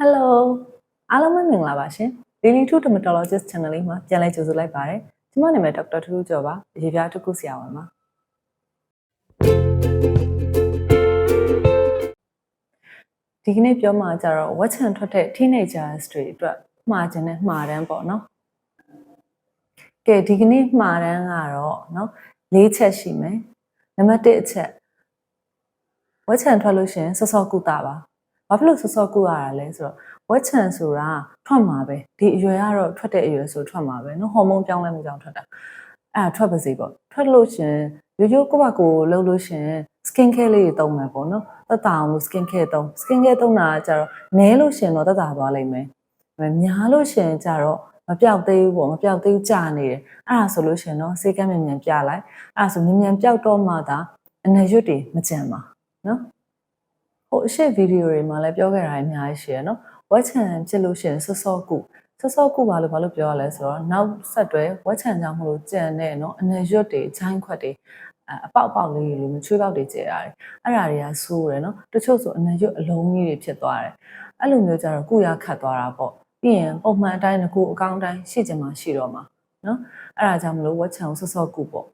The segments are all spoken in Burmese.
Hello အားလုံးပဲမင်္ဂလာပါရှင် Daily to Dermatologist Channel လေးမှာပြန်လည်ကြိုဆိုလိုက်ပါတယ်ကျွန်မနာမည်ဒေါက်တာထူးထူးကျော်ပါရေပြားတစ်ခုဆရာဝန်ပါဒီကနေ့ပြောမှာကြတော့ဝက်ချန်ထွက်တဲ့ teenagers တွေအတွက်မှားခြင်းနဲ့မှားတမ်းပေါ့နော်ကဲဒီကနေ့မှားတမ်းကတော့နော်၄ချက်ရှိမယ်နံပါတ်1အချက်ဝက်ချန်ထွက်လို့ရှရင်စောစောကုတာပါ ဘာဖြစ်လို့စောစောကုရတာလဲဆိုတော့ဝက်ချန်ဆိုတာထွက်မှာပဲဒီအရွယ်ကတော့ထွက်တဲ့အရွယ်ဆိုထွက်မှာပဲနော်ဟော်မုန်းပြောင်းလဲမှုကြောင့်ထွက်တာအဲ့ဒါထွက်ပါစေပေါ့ထွက်လို့ရှရင်ရိုးရိုးကိုယ့်ဘာကိုယ်လှုပ်လို့ရှရင် skin care လေးတွေသုံးမယ်ပေါ့နော်သက်သာအောင်လို့ skin care သုံး skin care သုံးတာကကြတော့နည်းလို့ရှရင်တော့သက်သာသွားလိမ့်မယ်များလို့ရှရင်ကြတော့မပြောက်သေးဘူးပေါ့မပြောက်သေးဘူးကြာနေတယ်အဲ့ဒါဆိုလို့ရှရင်တော့စေကမ်းမြန်မြန်ပြလိုက်အဲ့ဒါဆိုမြန်မြန်ပြောက်တော့မှသာအနေရွတ်တွေမကြံပါနော် ဟိုအရှိဗီဒီယိုတွေမှာလည်းပြောခဲ့တာအများကြီးရှိရနော်ဝက်ချန်ဖြစ်လို့ရှရင်စောစောကုစောစောကုပါလို့ဘာလို့ပြောရလဲဆိုတော့နောက်ဆက်တွဲဝက်ချန်ကြောင့်မလို့ကြံတဲ့နော်အနေရွတ်တွေဂျိုင်းခွက်တွေအပေါက်ပေါက်လေးတွေလိုချွေးပေါက်တွေကျဲရတယ်အဲ့ဒါတွေကဆိုးတယ်နော်တချို့ဆိုအနေရွတ်အလုံးကြီးတွေဖြစ်သွားတယ်အဲ့လိုမျိုးကြတော့ကုရခတ်သွားတာပေါ့ပြီးရင်ပုံမှန်အတိုင်းငကိုအကောင့်တိုင်းရှိချင်မှရှိတော့မှာနော်အဲ့ဒါကြောင့်မလို့ဝက်ချန်ကိုစောစောကုပေါ့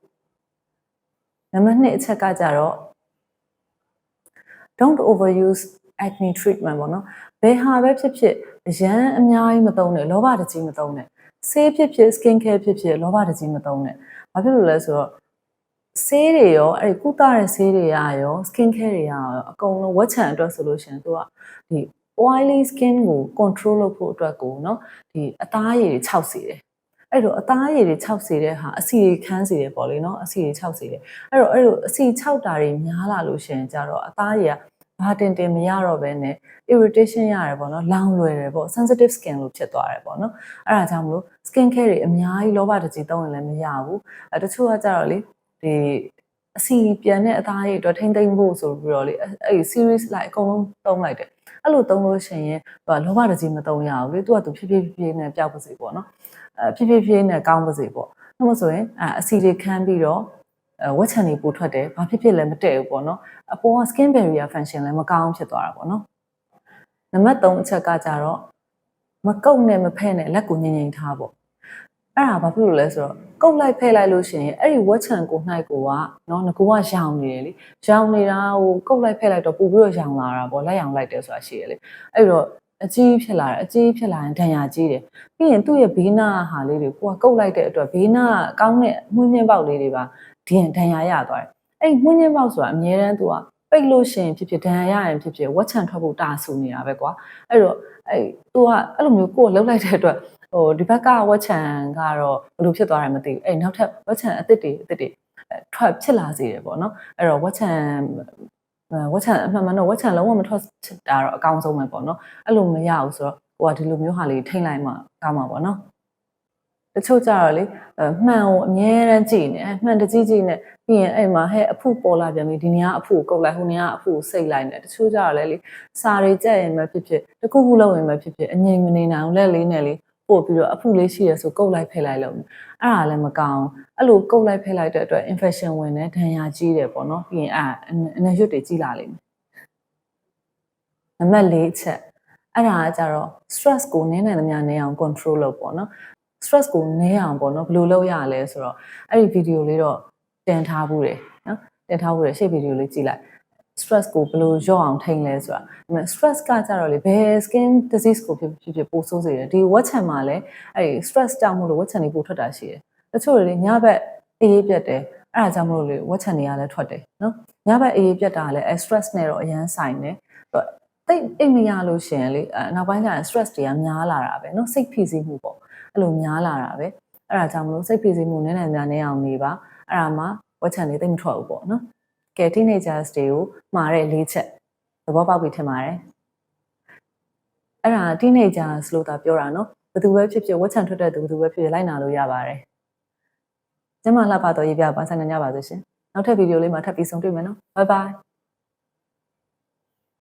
နံပါတ်2အချက်ကကြတော့ don't overuse acne treatment ပေါ့နော်ဘယ်ဟာပဲဖြစ်ဖြစ်အရန်အများကြီးမသုံးနဲ့လောဘတကြီးမသုံးနဲ့ဆေးဖြစ်ဖြစ် skin care ဖြစ်ဖြစ်လောဘတကြီးမသုံးနဲ့ဘာဖြစ်လို့လဲဆိုတော့ဆေးတွေရောအဲ့ဒီကုသတဲ့ဆေးတွေကရော skin care တွေကရောအကုန်လုံးဝက်ချန်အတွက်ဆိုလို့ရှိရင်သူကဒီ oily skin ကို control လုပ်ဖို့အတွက်ကိုเนาะဒီအသားရည်တွေခြောက်စေတယ် အဲ့တော့အသားရည်တွေခြောက်စေတဲ့ဟာအဆီတွေခန်းစေတယ်ပေါ့လေနော်အဆီတွေခြောက်စေတယ်အဲ့တော့အဲ့လိုအဆီခြောက်တာတွေများလာလို့ရှိရင်ကြတော့အသားရည်ကဘာတင်တင်မရတော့ဘဲနဲ့ irritation ရတယ်ပေါ့နော်လောင်လွယ်တယ်ပေါ့ sensitive skin လို့ဖြစ်သွားတယ်ပေါ့နော်အဲ့ဒါကြောင့်မလို့ skin care တွေအများကြီးလောဘတကြီးသုံးရင်လည်းမရဘူးအဲတချို့ကကြတော့လေဒီအစီပြန်တဲ့အသားရည်အတွက်ထိမ့်သိမ့်ဖို့ဆိုပြီးတော့လေအဲ့ series လိုက်အကုန်လုံးသုံးလိုက်တယ်အဲ့လိုသုံးလို့ရှိရင်သူကလောဘတကြီးမသုံးရဘူးလေသူကသူဖြည်းဖြည်းဖြည်းနဲ့ပျောက်ပါစေပေါ့နော်အဲ ဖြည်းဖြည်းဖြည်းနဲ့ကောင်းပါစေပေါ့အဲ့မို့ဆိုရင်အဲအစီတွေခန်းပြီးတော့ဝက်ချန်တွေပိုထွက်တယ်ဘာဖြစ်ဖြစ်လဲမတည့်ဘူးပေါ့နော်အပေါ်က skin barrier function လည်းမကောင်းဖြစ်သွားတာပေါ့နော်နံပါတ်3အချက်ကကြတော့မကုတ်နဲ့မဖဲ့နဲ့လက်ကိုငြိမ်ငြိမ်ထားပေါ့အဲ့ဒါဘာဖြစ်လို့လဲဆိုတော့ကုတ်လိုက်ဖဲ့လိုက်လို့ရှိရင်အဲ့ဒီဝက်ချန်ကိုနှိုက်ကိုကနော်ငကိုကရောင်နေတယ်လေရောင်နေတာဟိုကုတ်လိုက်ဖဲ့လိုက်တော့ပို့ပြီးတော့ရောင်လာတာပေါ့လက်ရောင်လိုက်တယ်ဆိုတာရှိရလေအဲ့တော့ အကြီးဖြစ်လာတယ်အကြီးဖြစ်လာရင်ဒဏ်ရာကြီးတယ်ပြီးရင်သူ့ရဲ့ဘေးနာဟာလေးတွေကိုကကုတ်လိုက်တဲ့အတွက်ဘေးနာကောင်းတဲ့မှုညင်းပေါက်လေးတွေပါဒီဒဏ်ရာရသွားတယ်အဲ့မှုညင်းပေါက်ဆိုတာအများတန်းသူကပိတ်လို့ရှိရင်ဖြစ်ဖြစ်ဒဏ်ရာရရင်ဖြစ်ဖြစ်ဝက်ချန်ထွက်ဖို့တာဆူနေတာပဲကွာအဲ့တော့အဲ့သူကအဲ့လိုမျိုးကိုယ်လှုပ်လိုက်တဲ့အတွက်ဟိုဒီဘက်ကဝက်ချန်ကတော့ဘယ်လိုဖြစ်သွားတယ်မသိဘူးအဲ့နောက်ထပ်ဝက်ချန်အစ်စ်တွေအစ်စ်တွေထွက်ဖြစ်လာစေတယ်ပေါ့နော်အဲ့တော့ဝက်ချန် ဝက်ချန်အမှန်မှန်တော့ဝက်ချန်လုံးဝမထွက်တာတော့အကောင်းဆုံးပဲပေါ့နော်အဲ့လိုမရဘူးဆိုတော့ဟိုကဒီလိုမျိုးဟာလေးထိမ့်လိုက်မှကောင်းမှာပေါ့နော်တချို့ကြတော့လေမှန်ကိုအမြဲတမ်းကြည့်နေမှန်တကြီးကြီးနဲ့ပြီးရင်အဲ့မှာဟဲ့အဖုပေါ်လာပြန်ပြီဒီနေရာအဖုကိုကုတ်လိုက်ဟိုနေရာအဖုကိုစိတ်လိုက်နေတချို့ကြတော့လေလေစာတွေကြက်ရင်ပဲဖြစ်ဖြစ်တခုခုလုပ်ရင်ပဲဖြစ်ဖြစ်အငြိမ်မနေနိုင်ဘူးလက်လေးနဲ့လေ ပို့ပြီးတော့အဖုလေးရှိရဆိုကုတ်လိုက်ဖယ်လိုက်လို့အဲ့ဒါလည်းမကောင်းအဲ့လိုကုတ်လိုက်ဖယ်လိုက်တဲ့အတွက် infection ဝင်တယ်ဒဏ်ရာကြီးတယ်ပေါ့နော်ပြီးရင်အဲ့အနေရွတ်တွေကြီးလာလိမ့်မယ်နံပါတ်၄ချက်အဲ့ဒါကကြတော့ stress ကိုနည်းနိုင်သမျှနည်းအောင် control လုပ်ပေါ့နော် stress ကိုနည်းအောင်ပေါ့နော်ဘယ်လိုလုပ်ရလဲဆိုတော့အဲ့ဒီဗီဒီယိုလေးတော့တင်ထားဘူးတယ်နော်တင်ထားဘူးတယ်ရှေ့ဗီဒီယိုလေးကြည့်လိုက် stress ကိုဘယ်လိုလျော့အောင်ထိန်းလဲဆိုတာဒါပေမဲ့ stress ကကြတော့လေဘယ် skin disease ကိုဖြစ်ဖြစ်ဖြစ်ပိုဆိုးစေတယ်ဒီ watch ချန်မှာလည်းအဲ့ဒီ stress ကြောင့်မို့လို့ watch ချန်တွေပိုထွက်တာရှိတယ်တချို့တွေညဘက်အေးအေးပြတ်တယ်အဲ့ဒါကြောင့်မလို့လေ watch ချန်တွေကလည်းထွက်တယ်နော်ညဘက်အေးအေးပြတ်တာလည်း stress နဲ့တော့အရန်ဆိုင်တယ်တိတ်အိတ်မရလို့ရှင်လေနောက်ပိုင်းကျရင် stress တွေကများလာတာပဲเนาะစိတ်ဖိစီးမှုပေါ့အဲ့လိုများလာတာပဲအဲ့ဒါကြောင့်မလို့စိတ်ဖိစီးမှုနည်းနည်းများနေအောင်နေပါအဲ့ဒါမှဝက်ချန်လေးသိမထွက်ဘူးပေါ့နော် ကဲ teenagers တွေကိုမှာတဲ့၄ချက်သဘောပေါက်ပြီထင်ပါတယ်အဲ့ဒါ teenagers လို့သာပြောတာနော်ဘယ်သူပဲဖြစ်ဖြစ်ဝက်ချန်ထွက်တဲ့သူဘယ်သူပဲဖြစ်ဖြစ်လိုက်နာလို့ရပါတယ်ကျမလှပတော့ရေးပြပါဆိုင်နေကြပါသေးရှင်နောက်ထပ်ဗီဒီယိုလေးမှာထပ်ပြီးဆုံတွေ့မယ်နော် bye bye